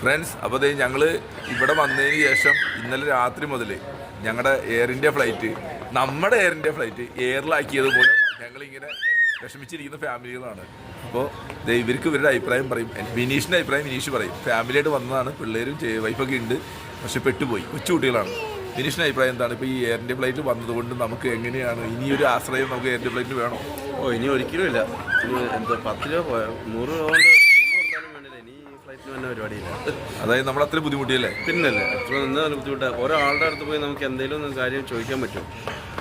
Friends അപ്പോൾ ദേ ഞങ്ങൾ ഇവിടെ വന്നതിന് ശേഷം ഇന്നലെ രാത്രി മുതൽ ഞങ്ങളുടെ എയർ ഇന്ത്യ ഫ്ലൈറ്റ് നമ്മുടെ എയർ ഇന്ത്യ ഫ്ലൈറ്റ് എയറിലാക്കിയത് മൂലം ഞങ്ങളിങ്ങനെ വിഷമിച്ചിരിക്കുന്ന ഫാമിലികളാണ്. അപ്പോൾ ഇവർക്ക് ഇവരുടെ അഭിപ്രായം പറയും. വിനീഷിന്റെ അഭിപ്രായം വിനീഷ് പറയും. ഫാമിലിയായിട്ട് വന്നതാണ്. പിള്ളേരും വൈഫൊക്കെ ഉണ്ട്. പക്ഷെ പെട്ടുപോയി. കൊച്ചുകുട്ടികളാണ് വിനീഷിന്റെ അഭിപ്രായം എന്താണ്? ഇപ്പോൾ ഈ എയർ ഇന്ത്യ ഫ്ലൈറ്റ് വന്നതുകൊണ്ട് നമുക്ക് എങ്ങനെയാണ്? ഇനിയൊരു ആശ്രയം നമുക്ക് എയർ ഇന്ത്യ ഫ്ലൈറ്റിന് വേണം? ഓ ഇനി ഒരിക്കലും ഇല്ല. എന്താ പത്ത് രൂപ നൂറ് രൂപ കൊണ്ട് കൂടുതൽ കൊടുത്താലും വേണ്ടില്ല ഇനി ഈ ഫ്ലൈറ്റിന് തന്നെ പരിപാടിയില്ല. അതായത് നമ്മൾ അത്ര ബുദ്ധിമുട്ടിയല്ലേ? പിന്നല്ലേ. അത്ര നിന്ന് ബുദ്ധിമുട്ടാണ് ഒരാളുടെ അടുത്ത് പോയി നമുക്ക് എന്തെങ്കിലും ഒന്ന് കാര്യം ചോദിക്കാൻ പറ്റും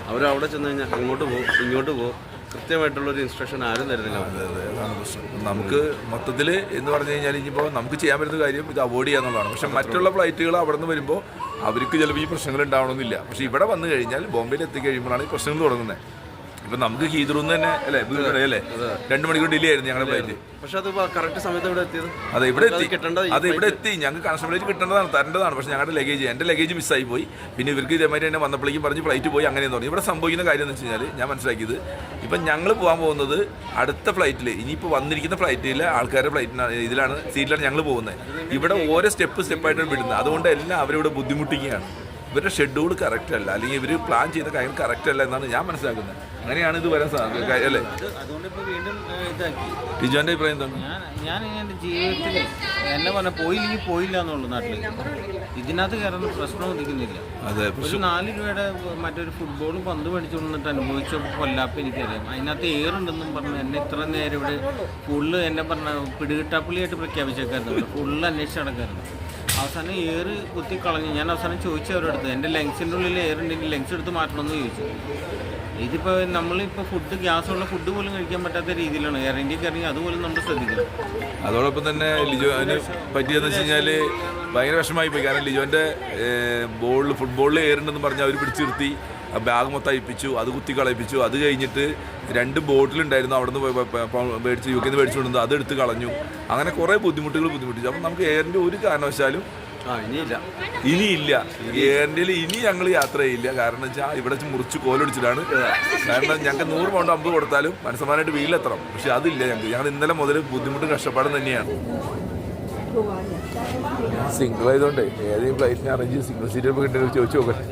അവരവിടെ ചെന്ന് കഴിഞ്ഞാൽ അങ്ങോട്ട് പോകും ഇങ്ങോട്ട് പോകും കൃത്യമായിട്ടുള്ളൊരു ഇൻസ്ട്രക്ഷൻ ആരും തരുന്നില്ല. നമുക്ക് മൊത്തത്തിൽ എന്ന് പറഞ്ഞു കഴിഞ്ഞാൽ ഇനിയിപ്പോൾ നമുക്ക് ചെയ്യാൻ പറ്റുന്ന കാര്യം ഇത് അവോയ്ഡ് ചെയ്യാന്നുള്ളതാണ്. പക്ഷേ മറ്റുള്ള ഫ്ലൈറ്റുകൾ അവിടെ നിന്ന് വരുമ്പോൾ അവർക്ക് ചിലപ്പോൾ ഈ പ്രശ്നങ്ങൾ ഉണ്ടാവണമെന്നില്ല. പക്ഷേ ഇവിടെ വന്നു കഴിഞ്ഞാൽ ബോംബെയിൽ എത്തിക്കഴിയുമ്പോഴാണ് ഈ പ്രശ്നങ്ങൾ തുടങ്ങുന്നത്. ഇപ്പം നമുക്ക് ഹീദ്രൂന്ന് തന്നെ അല്ലേ? വീട്ടിലെ അല്ലേ? രണ്ടു മണിക്കൂർ ഡിലേ ആയിരുന്നു ഞങ്ങളുടെ ഫ്ലൈറ്റ് പക്ഷെ അത് കറക്റ്റ് സമയത്ത് ഇവിടെ എത്തിയത്. അതെ ഇവിടെ എത്തി. അതെ ഇവിടെ എത്തി. ഞങ്ങൾക്ക് കൺസ്റ്റബിളേറ്റ് കിട്ടേണ്ടതാണ് തരേണ്ടതാണ്. പക്ഷെ ഞങ്ങളുടെ ലഗേജ് എന്റെ ലഗേജ് മിസ്സായി പോയി. പിന്നെ ഇവർക്ക് ഇതേമാതിരി തന്നെ വന്നപ്പോഴേക്കും പറഞ്ഞ് ഫ്ലൈറ്റ് പോയി അങ്ങനെ തുടങ്ങി ഇവിടെ സംഭവിക്കുന്ന കാര്യം എന്ന് വെച്ച് കഴിഞ്ഞാൽ ഞാൻ മനസ്സിലാക്കിയത് ഇപ്പം ഞങ്ങൾ പോകാൻ പോകുന്നത് അടുത്ത ഫ്ലൈറ്റിൽ ഇനിയിപ്പോൾ വന്നിരിക്കുന്ന ഫ്ലൈറ്റിൽ ആൾക്കാരുടെ ഫ്ലൈറ്റിനാണ് ഇതിലാണ് സീറ്റിലാണ് ഞങ്ങൾ പോകുന്നത്. ഇവിടെ ഓരോ സ്റ്റെപ്പ് സ്റ്റെപ്പായിട്ടാണ് വിടുന്നത്. അതുകൊണ്ട് എല്ലാം അവരിവിടെ ബുദ്ധിമുട്ടിക്കുകയാണ്. ഇവരുടെ ഷെഡ്യൂൾ കറക്റ്റ് അല്ല. അല്ലെങ്കിൽ ഇവർ പ്ലാൻ ചെയ്ത കാര്യം കറക്റ്റ് അല്ല എന്നാണ് ഞാൻ മനസ്സിലാക്കുന്നത്. അങ്ങനെയാണ് ഇത് വരാൻ സാധ്യത. അല്ലേ? ടിജോന്റെ അഭിപ്രായം എന്താണ്? ഞാൻ എന്റെ ജീവിതത്തിൽ എന്നെ പറഞ്ഞ പോയില്ലെങ്കിൽ പോയില്ല എന്നുള്ളൂ നാട്ടിലേക്ക് ഇതിനകത്ത് കയറുന്ന പ്രശ്നം ഒതുക്കുന്നില്ല. ഒരു നാല് രൂപയുടെ മറ്റൊരു ഫുട്ബോൾ പന്ത് മേടിച്ചു കൊണ്ടിട്ട് അനുഭവിച്ച കൊല്ലാപ്പ് എനിക്കറിയാം. അതിനകത്ത് ഏറുണ്ടെന്നും പറഞ്ഞു എന്നെ ഇത്ര നേരം ഇവിടെ ഫുള്ള് എന്നെ പറഞ്ഞ പിടികിട്ടാപ്പുള്ളിയായിട്ട് പ്രഖ്യാപിച്ചേക്കായിരുന്നു. ഫുള്ള് അന്വേഷിച്ച് നടക്കായിരുന്നു. അവസാനം ഏറ് കുത്തി കളഞ്ഞു ഞാൻ അവസാനം ചോദിച്ചു അവരുടെ അടുത്ത് എന്റെ ലെങ്സിന്റെ ഉള്ളിൽ ഏറുണ്ടെങ്കിൽ ലെങ്സ് എടുത്ത് മാറ്റണമെന്ന് ചോദിച്ചു. ഇതിപ്പോൾ നമ്മളിപ്പോൾ ഫുഡ് ഗ്യാസുള്ള ഫുഡ് പോലും കഴിക്കാൻ പറ്റാത്ത രീതിയിലാണ്. എയർ ഇന്ത്യയ്ക്ക് ഇറങ്ങി അതുപോലും നമ്മൾ ശ്രദ്ധിക്കണം. അതോടൊപ്പം തന്നെ ലിജോ അതിന് പറ്റിയതെന്ന് വെച്ച് കഴിഞ്ഞാൽ ഭയങ്കര വിഷമായി പോയി കാരണം ലിജോന്റെ ബോളിൽ ഫുട്ബോളിൽ ഏറുണ്ടെന്ന് പറഞ്ഞ് അവർ പിടിച്ചു നിർത്തി ബാഗ് മൊത്തം അയപ്പിച്ചു അത് കുത്തി കളയിപ്പിച്ചു അത് കഴിഞ്ഞിട്ട് രണ്ട് ബോട്ടിലുണ്ടായിരുന്നു അവിടെ നിന്ന് മേടിച്ച് യു കെന്ന് മേടിച്ചു കൊണ്ടുവന്നത് അത് എടുത്ത് കളഞ്ഞു. അങ്ങനെ കുറേ ബുദ്ധിമുട്ടുകൾ ബുദ്ധിമുട്ടിച്ചു. അപ്പം നമുക്ക് എയറിന്റെ ഒരു കാരണവശാലും ഇനിയില്ല. ഇനിയില്ല. എയറിന്റെയിൽ ഇനി ഞങ്ങൾ യാത്ര ചെയ്യില്ല. കാരണം വെച്ചാൽ ഇവിടെ മുറിച്ച് കോലൊടിച്ചിട്ടാണ്. കാരണം ഞങ്ങൾക്ക് നൂറ് പൗണ്ട് അമ്പത് കൊടുത്താലും മനസ്സമാനായിട്ട് വീട്ടിലെത്തണം. പക്ഷെ അതില്ല ഞങ്ങൾക്ക്. ഞങ്ങൾ ഇന്നലെ മുതൽ ബുദ്ധിമുട്ട് കഷ്ടപ്പാടും തന്നെയാണ്. സിംഗിൾ ആയതുകൊണ്ട് ഏതെങ്കിലും ഫ്ലൈറ്റിന് അറേഞ്ച് സിംഗിൾ സീറ്റ് ഇപ്പോൾ കിട്ടുന്നത് ചോദിച്ചു നോക്കട്ടെ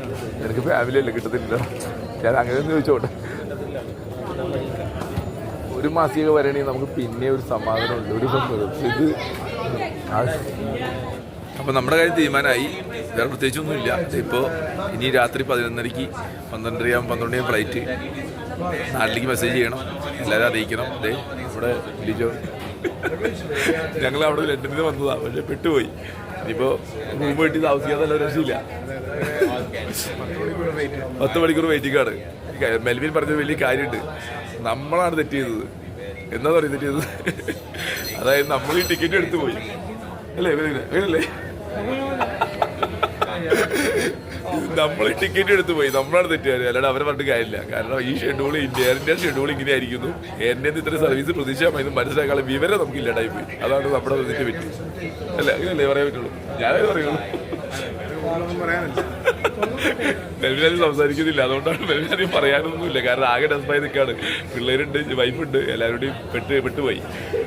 എനിക്ക് ഫാമിലി അല്ലേ കിട്ടത്തില്ല ഞാൻ അങ്ങനെ ഒന്ന് ചോദിച്ചോട്ടെ ഒരു മാസിക വരണമെങ്കിൽ നമുക്ക് പിന്നെ ഒരു സമാധാനമുണ്ട് ഒരു ഇത് അപ്പോൾ നമ്മുടെ കാര്യം തീരുമാനമായി. വേറെ പ്രത്യേകിച്ചൊന്നുമില്ല. ഇപ്പോൾ ഇനി രാത്രി പതിനൊന്നരയ്ക്ക് പന്ത്രണ്ടരയാകും പന്ത്രണ്ടരയാകും ഫ്ലൈറ്റ് നാട്ടിലേക്ക് മെസ്സേജ് ചെയ്യണം. എല്ലാവരും അറിയിക്കണം. അതെ ഇവിടെ ലിജോ ഞങ്ങൾ അവിടെ ലണ്ടനിൽ വന്നതാണ് പക്ഷെ പെട്ടുപോയി. ഇനിയിപ്പോൾ റൂം വെട്ടി താമസിക്കാതെ രക്ഷയില്ല. പത്ത് മണിക്കൂർ വെയിറ്റിംഗ് ആണ്. മെൽവിൻ പറഞ്ഞ വലിയ കാര്യമുണ്ട്. നമ്മളാണ് തെറ്റ് ചെയ്തത്. എന്താ പറയുക തെറ്റ് ചെയ്തത്? അതായത് നമ്മൾ ഈ ടിക്കറ്റ് എടുത്തു പോയി അല്ലേ വേണല്ലേ നമ്മൾ ടിക്കറ്റ് എടുത്ത് പോയി. നമ്മളാണ് തെറ്റുകാര്. അല്ലാണ്ട് അവരെ പറഞ്ഞിട്ട് കാര്യമില്ല. കാരണം ഈ ഷെഡ്യൂൾ ഇന്ത്യന്റെ ഷെഡ്യൂൾ ഇങ്ങനെ ആയിരിക്കുന്നു എന്റെ ഇത്ര സർവീസ് പ്രതീക്ഷമായി മനസ്സിലാക്കാനുള്ള വിവരം നമുക്ക് ഇല്ലാണ്ടായി പോയി അതാണ് നമ്മുടെ തെറ്റ് പറ്റി. അല്ല? അങ്ങനെയല്ലേ പറയാൻ പറ്റുള്ളൂ? ഞാനേ പറയുള്ളൂ. മെൽവിനാനും സംസാരിക്കുന്നില്ല. അതുകൊണ്ടാണ് മെൽവിനാനും പറയാനൊന്നുമില്ല. കാരണം ആകെ ഡെസ്പായി നിൽക്കാണ് പിള്ളേരുണ്ട് വൈഫുണ്ട് എല്ലാവരുടെയും പെട്ട് പെട്ടുപോയി.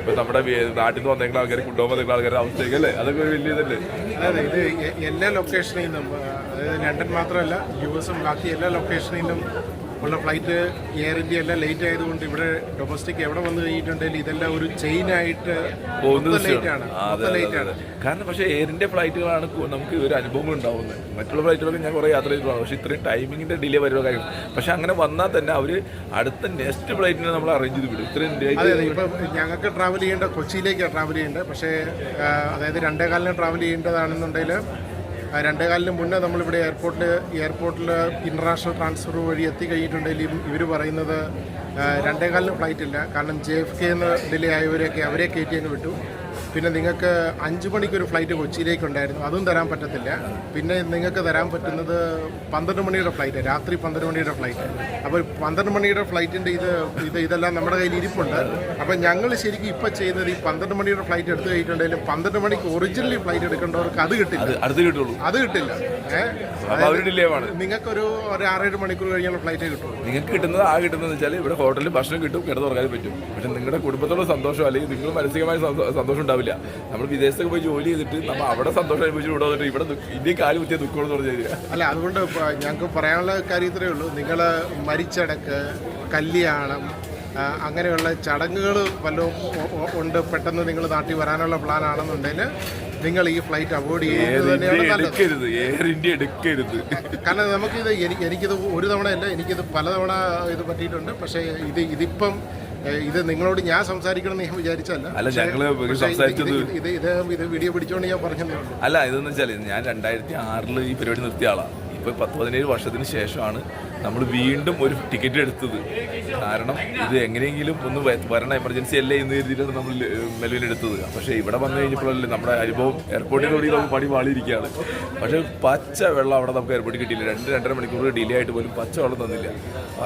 ഇപ്പൊ നമ്മുടെ നാട്ടിൽ നിന്ന് വന്നേക്കുന്ന ആൾക്കാർ കൊണ്ടുപോകാൻ ആൾക്കാരുടെ അവസ്ഥയൊക്കെ അല്ലേ? അതൊക്കെ ഒരു വലിയ ഇതല്ലേ? അതെ ഇത് എല്ലാ ലൊക്കേഷനിൽ നിന്നും അതായത് ലണ്ടൻ മാത്രമല്ല യു എസും ബാക്കി എല്ലാ ലൊക്കേഷനിൽ നിന്നും ഉള്ള ഫ്ലൈറ്റ് എയർ ഇന്ത്യ എല്ലാം ലേറ്റ് ആയതുകൊണ്ട് ഇവിടെ ഡൊമസ്റ്റിക് എവിടെ വന്നു കഴിഞ്ഞിട്ടുണ്ടെങ്കിൽ ഇതെല്ലാം ഒരു ചെയിൻ ആയിട്ട് പോകുന്നത് കാരണം പക്ഷേ എയർ ഇന്ത്യ ഫ്ലൈറ്റുകളാണ് നമുക്ക് ഒരു അനുഭവങ്ങൾ ഉണ്ടാവുന്നത്. മറ്റുള്ള ഫ്ലൈറ്റുകളൊക്കെ ഞാൻ കുറേ യാത്ര ചെയ്തിട്ടുണ്ട് പക്ഷേ ഇത്രയും ടൈമിങ്ങിന്റെ ഡിലേ വരുന്ന കാര്യം. പക്ഷെ അങ്ങനെ വന്നാൽ തന്നെ അവർ അടുത്ത നെക്സ്റ്റ് ഫ്ലൈറ്റിനെ നമ്മൾ അറേഞ്ച് ചെയ്ത് വിടും. ഇത്രയും ഇപ്പം ഞങ്ങൾക്ക് ട്രാവൽ ചെയ്യേണ്ട കൊച്ചിയിലേക്കാണ് ട്രാവൽ ചെയ്യേണ്ടത്. പക്ഷേ അതായത് രണ്ടേ കാലിന് ട്രാവൽ ചെയ്യേണ്ടതാണെന്നുണ്ടെങ്കിൽ ആ, രണ്ടേകാലിന് മുന്നേ നമ്മളിവിടെ എയർപോർട്ടിൽ എയർപോർട്ടിൽ ഇന്റർനാഷണൽ ട്രാൻസ്ഫർ വഴി എത്തിക്കഴിഞ്ഞിട്ടുണ്ടെങ്കിലും ഇവർ പറയുന്നത് രണ്ടേ രണ്ടേകാലിന് ഫ്ലൈറ്റ് ഇല്ല. കാരണം ജെ എഫ് കെ എന്ന് ഡിലേ ആയവരെയൊക്കെ അവരെ കയറ്റി വിട്ടു. പിന്നെ നിങ്ങൾക്ക് അഞ്ച് മണിക്കൊരു ഫ്ലൈറ്റ് കൊച്ചിയിലേക്ക് ഉണ്ടായിരുന്നു അതും തരാൻ പറ്റത്തില്ല. പിന്നെ നിങ്ങൾക്ക് തരാൻ പറ്റുന്നത് പന്ത്രണ്ട് മണിയുടെ ഫ്ലൈറ്റ് രാത്രി പന്ത്രണ്ട് മണിയുടെ ഫ്ലൈറ്റ് അപ്പോൾ പന്ത്രണ്ട് മണിയുടെ ഫ്ലൈറ്റിന്റെ ഇത് ഇത് ഇതെല്ലാം നമ്മുടെ കയ്യിൽ ഇരിപ്പുണ്ട്. അപ്പോൾ ഞങ്ങൾ ശരിക്കും ഇപ്പോൾ ചെയ്യുന്നത് ഈ പന്ത്രണ്ട് മണിയുടെ ഫ്ലൈറ്റ് എടുത്തു കഴിഞ്ഞിട്ടുണ്ടെങ്കിലും പന്ത്രണ്ട് മണിക്ക് ഒറിജിനലി ഫ്ലൈറ്റ് എടുക്കേണ്ടവർക്ക് അത് കിട്ടില്ല. അത് കിട്ടുള്ളൂ. അത് കിട്ടില്ല. നിങ്ങൾക്കൊരു ഒരു ആറേഴ് മണിക്കൂർ കഴിഞ്ഞുള്ള ഫ്ലൈറ്റ് കിട്ടും നിങ്ങൾക്ക് കിട്ടുന്നത് ആ കിട്ടുന്നത് വെച്ചാൽ ഇവിടെ ഹോട്ടലിൽ ഭക്ഷണം കിട്ടും കിടന്നുറങ്ങാൻ പറ്റും. പക്ഷെ നിങ്ങളുടെ കുടുംബത്തോട് സന്തോഷം അല്ലെങ്കിൽ നിങ്ങൾ മാനസികമായ സന്തോഷം ഉണ്ടാവില്ല ഉണ്ടാവില്ല. നമ്മൾ വിദേശത്തൊക്കെ പോയി ജോലി ചെയ്തിട്ട് നമ്മൾ അവിടെ സന്തോഷം അനുഭവിച്ചു ഇവിടെ വന്നിട്ട് ഇവിടെ ഇന്ത്യ കാൽ കുത്തിയ ദുഃഖം എന്ന് പറഞ്ഞു കഴിഞ്ഞാൽ അല്ല അതുകൊണ്ട് ഞങ്ങൾക്ക് പറയാനുള്ള കാര്യം ഇത്രയേ ഉള്ളൂ. നിങ്ങൾ മരിച്ചടക്ക് കല്യാണം അങ്ങനെയുള്ള ചടങ്ങുകൾ വല്ലതും ഉണ്ട്. പെട്ടെന്ന് നിങ്ങൾ നാട്ടിൽ വരാനുള്ള പ്ലാൻ ആണെന്നുണ്ടെങ്കിൽ നിങ്ങൾ ഈ ഫ്ലൈറ്റ് അവോയ്ഡ് എടുക്കരുത്. എയർ ഇന്ത്യ എടുക്കരുത്. കാരണം നമുക്കിത് എനിക്ക് എനിക്കിത് ഒരു തവണയല്ല എനിക്കിത് പലതവണ ഇത് പറ്റിയിട്ടുണ്ട്. പക്ഷേ ഇത് ഇതിപ്പം ഇത് നിങ്ങളോട് ഞാൻ സംസാരിക്കണം ഞാൻ വിചാരിച്ചല്ല അല്ല, ഞങ്ങൾ ഇത് സംസാരിച്ചത് ഇത് ഇത് ഇത് ഇത് വീഡിയോ പിടിച്ചോണ്ട് ഞാൻ പറഞ്ഞതേ ഉള്ളൂ. അല്ല ഇതെന്ന് വെച്ചാൽ ഞാൻ രണ്ടായിരത്തി ആറിൽ ഈ പരിപാടി നിർത്തിയ ആളാണ് ഇപ്പോൾ പത്ത് പതിനേഴ് വർഷത്തിന് ശേഷമാണ് നമ്മൾ വീണ്ടും ഒരു ടിക്കറ്റ് എടുത്തത്. കാരണം ഇത് എങ്ങനെയെങ്കിലും ഒന്ന് വരണ എമർജൻസി അല്ലേ എന്ന് കരുതിയിട്ടാണ് നമ്മൾ മെലുവിൽ എടുത്തത്. പക്ഷേ ഇവിടെ വന്നു കഴിഞ്ഞപ്പോഴല്ലേ നമ്മുടെ അനുഭവം എയർപോർട്ടിൽ കൂടി നമുക്ക് പണി പാളിയിരിക്കുകയാണ് പക്ഷേ പച്ച വെള്ളം അവിടെ നമുക്ക് എയർപോർട്ടിൽ കിട്ടിയില്ല. രണ്ട് രണ്ടര മണിക്കൂർ ഡിലേ ആയിട്ട് പോലും പച്ച വെള്ളം തന്നില്ല.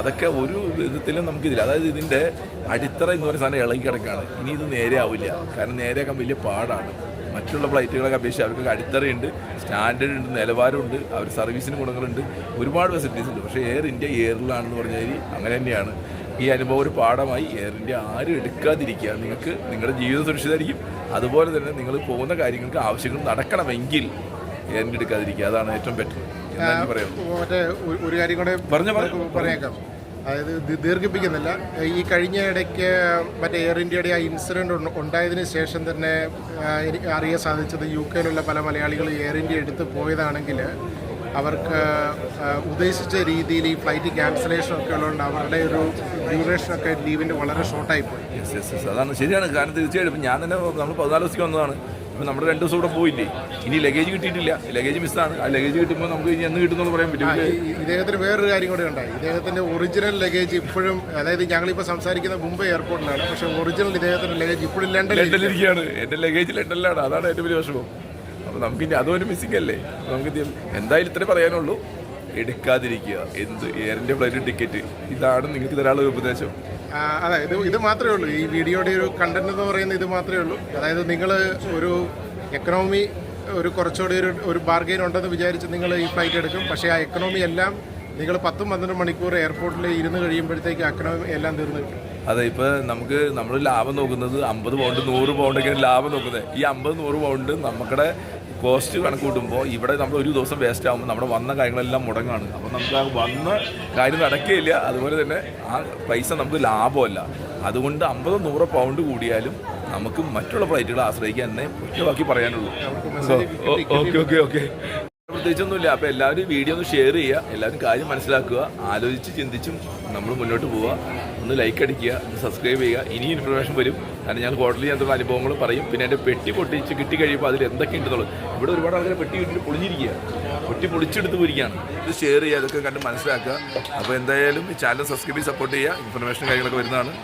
അതൊക്കെ ഒരു വിധത്തിലും നമുക്കിതില്ല അതായത് ഇതിന്റെ അടിത്തറ എന്ന് പറയുന്ന സാധനം ഇളകി കിടക്കുകയാണ് ഇനി ഇത് നേരെ ആവില്ല. കാരണം നേരെയാക്കാൻ വലിയ പാടാണ്. മറ്റുള്ള ഫ്ലൈറ്റുകളൊക്കെ അപേക്ഷിച്ച് അവർക്ക് അടിത്തറയുണ്ട് സ്റ്റാൻഡേർഡ് ഉണ്ട് നിലവാരമുണ്ട് അവർ സർവീസിന് ഗുണങ്ങളുണ്ട്. ഒരുപാട് ഫെസിലിറ്റീസ് ഉണ്ട്. പക്ഷേ എയർ ഇന്ത്യ എയറിലാണെന്ന് പറഞ്ഞാൽ അങ്ങനെ തന്നെയാണ്. ഈ അനുഭവം ഒരു പാഠമായി എയർ ഇന്ത്യ ആരും എടുക്കാതിരിക്കുക. നിങ്ങൾക്ക് നിങ്ങളുടെ ജീവിതം സുരക്ഷിതമായിരിക്കും. അതുപോലെ തന്നെ നിങ്ങൾ പോകുന്ന കാര്യങ്ങൾക്ക് ആവശ്യങ്ങൾ നടക്കണമെങ്കിൽ എയർ ഇന്ത്യ എടുക്കാതിരിക്കുക. അതാണ് ഏറ്റവും ബെറ്റർ മറ്റേ ഒരു- കാര്യം കൂടെ പറഞ്ഞേക്കാം അതായത് ദീർഘിപ്പിക്കുന്നില്ല. ഈ കഴിഞ്ഞ ഇടയ്ക്ക് മറ്റേ എയർ ഇന്ത്യയുടെ ആ ഇൻസിഡന്റ് ഉണ്ടായതിന് ശേഷം തന്നെ അറിയാൻ സാധിച്ചത് യു കെയിലുള്ള പല മലയാളികൾ എയർ ഇന്ത്യ എടുത്ത് പോയതാണെങ്കിൽ അവർക്ക് ഉദ്ദേശിച്ച രീതിയിൽ ഈ ഫ്ലൈറ്റ് ക്യാൻസലേഷൻ ഒക്കെ ഉള്ളതുകൊണ്ട് അവരുടെ ഒരു ഡ്യൂറേഷനൊക്കെ ലീവിന്റെ വളരെ ഷോർട്ടായി പോയി. അതാണ് ശരിയാണ്. കാരണം തീർച്ചയായിട്ടും ഞാൻ തന്നെ നമ്മൾ പതിനാല് ദിവസത്തേക്ക് വന്നതാണ്. ഇപ്പം നമ്മുടെ രണ്ട് ദിവസം കൂടെ പോയില്ലേ? ഇനി ലഗേജ് കിട്ടിയിട്ടില്ല. ലഗേജ് മിസ്സാണ് ആ ലഗേജ് കിട്ടുമ്പോൾ നമുക്ക് ഇനി എന്ന് കിട്ടുമെന്ന് പറയാൻ പറ്റും. ഇദ്ദേഹത്തിന് വേറൊരു കാര്യം കൂടെ ഉണ്ടായി. ഇദ്ദേഹത്തിന്റെ ഒറിജിനൽ ലഗേജ് ഇപ്പോഴും അതായത് ഞങ്ങളിപ്പോൾ സംസാരിക്കുന്ന മുംബൈ എയർപോർട്ടിലാണ് പക്ഷേ ഒറിജിനൽ ഇദ്ദേഹത്തിന്റെ ലഗേജ് ഇപ്പോഴും ലണ്ടൻ ലണ്ടനിലിരിക്കുകയാണ് എന്റെ ലഗേജ് ലണ്ടനിലാണ് അതാണ് ഏറ്റവും വലിയ വിഷമം. അപ്പോൾ നമുക്ക് ഇനി അതൊരു മിസ്സിംഗ് അല്ലേ? നമുക്ക് എന്തായാലും ഇത്രേ പറയാനുള്ളൂ. എടുക്കാതിരിക്കുക. എന്ത്? എയറിന്റെ ഫ്ലൈറ്റ് ടിക്കറ്റ് ഇതാണ് നിങ്ങൾക്ക് തരാനുള്ള ഒരു ഉപദേശം. അതെ ഇത് ഇത് മാത്രമേ ഉള്ളൂ. ഈ വീഡിയോയുടെ ഒരു കണ്ടന്റ് എന്ന് പറയുന്നത് ഇത് മാത്രമേ ഉള്ളൂ. അതായത് നിങ്ങൾ ഒരു എക്കണോമി ഒരു കുറച്ചുകൂടി ഒരു ഒരു ബാർഗെയിൻ ഉണ്ടെന്ന് വിചാരിച്ച് നിങ്ങൾ ഈ ഫ്ലൈറ്റ് എടുക്കും. പക്ഷേ ആ എക്കണോമി എല്ലാം നിങ്ങൾ പത്തും പന്ത്രണ്ട് മണിക്കൂർ എയർപോർട്ടിൽ ഇരുന്ന് കഴിയുമ്പോഴത്തേക്ക് എക്കണോമി എല്ലാം തീർന്നു കിട്ടും. അതെ ഇപ്പോൾ നമുക്ക് നമ്മൾ ലാഭം നോക്കുന്നത് അമ്പത് പൗണ്ട് നൂറ് പൗണ്ടൊക്കെയാണ് ലാഭം നോക്കുന്നത്. ഈ അമ്പത് നൂറ് പൗണ്ട് നമ്മുടെ കോസ്റ്റ് കണക്ക് കൂട്ടുമ്പോൾ ഇവിടെ നമ്മൾ ഒരു ദിവസം വേസ്റ്റ് ആകുമ്പോൾ നമ്മുടെ വന്ന കാര്യങ്ങളെല്ലാം മുടങ്ങാണ്. അപ്പോൾ നമുക്ക് ആ വന്ന കാര്യം നടക്കുകയില്ല അതുപോലെ തന്നെ ആ പൈസ നമുക്ക് ലാഭമല്ല. അതുകൊണ്ട് അമ്പത് നൂറ് പൗണ്ട് കൂടിയാലും നമുക്ക് മറ്റുള്ള ഫ്ലൈറ്റുകളെ ആശ്രയിക്കാൻ തന്നെ ഒറ്റവാക്കി പറയാനുള്ളൂ. Okay okay okay. പ്രത്യേകിച്ചൊന്നുമില്ല. അപ്പോൾ എല്ലാവരും വീഡിയോ ഒന്ന് ഷെയർ ചെയ്യുക. എല്ലാവരും കാര്യം മനസ്സിലാക്കുക. ആലോചിച്ച് ചിന്തിച്ചും നമ്മൾ മുന്നോട്ട് പോവുക. ഒന്ന് ലൈക്ക് അടിക്കുക ഒന്ന് സബ്സ്ക്രൈബ് ചെയ്യുക. ഇനി ഇൻഫർമേഷൻ വരും. കാരണം ഞാൻ ഹോട്ടലിൽ ചെയ്യാത്ത അനുഭവങ്ങൾ പറയും. പിന്നെ എന്റെ പെട്ടി പൊട്ടിച്ച് കിട്ടി കഴിയുമ്പോൾ അതിൽ എന്തൊക്കെ ഉണ്ടെന്നുള്ളത്. ഇവിടെ ഒരുപാട് ആൾക്കാർ പെട്ടി വീട്ടിൽ പൊളിഞ്ഞിരിക്കുക. പെട്ടി പൊളിച്ചെടുത്ത് പോയിരിക്കുകയാണ്. ഇത് ഷെയർ ചെയ്യുക അതൊക്കെ കണ്ട് മനസ്സിലാക്കുക. അപ്പോൾ എന്തായാലും ചാനൽ സബ്സ്ക്രൈബ് ചെയ്ത് സപ്പോർട്ട് ചെയ്യുക. ഇൻഫർമേഷൻ കാര്യങ്ങളൊക്കെ വരുന്നതാണ്.